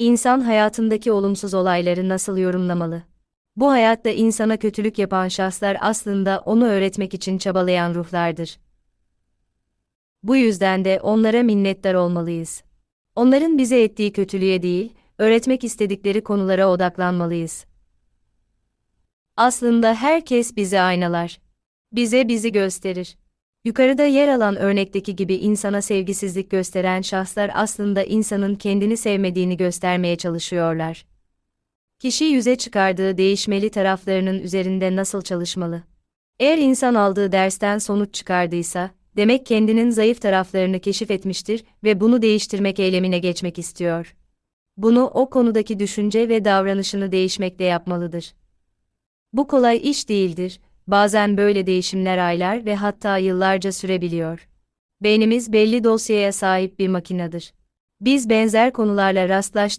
İnsan hayatındaki olumsuz olayları nasıl yorumlamalı? Bu hayatta insana kötülük yapan şahslar aslında onu öğretmek için çabalayan ruhlardır. Bu yüzden de onlara minnettar olmalıyız. Onların bize ettiği kötülüğe değil, öğretmek istedikleri konulara odaklanmalıyız. Aslında herkes bize aynalar. Bize bizi gösterir. Yukarıda yer alan örnekteki gibi insana sevgisizlik gösteren şahslar aslında insanın kendini sevmediğini göstermeye çalışıyorlar. Kişi yüze çıkardığı değişmeli taraflarının üzerinde nasıl çalışmalı? Eğer insan aldığı dersten sonuç çıkardıysa, demek kendinin zayıf taraflarını keşfetmiştir ve bunu değiştirmek eylemine geçmek istiyor. Bunu o konudaki düşünce ve davranışını değişmekle yapmalıdır. Bu kolay iş değildir, bazen böyle değişimler aylar ve hatta yıllarca sürebiliyor. Beynimiz belli dosyaya sahip bir makinedir. Biz benzer konularla rastlaş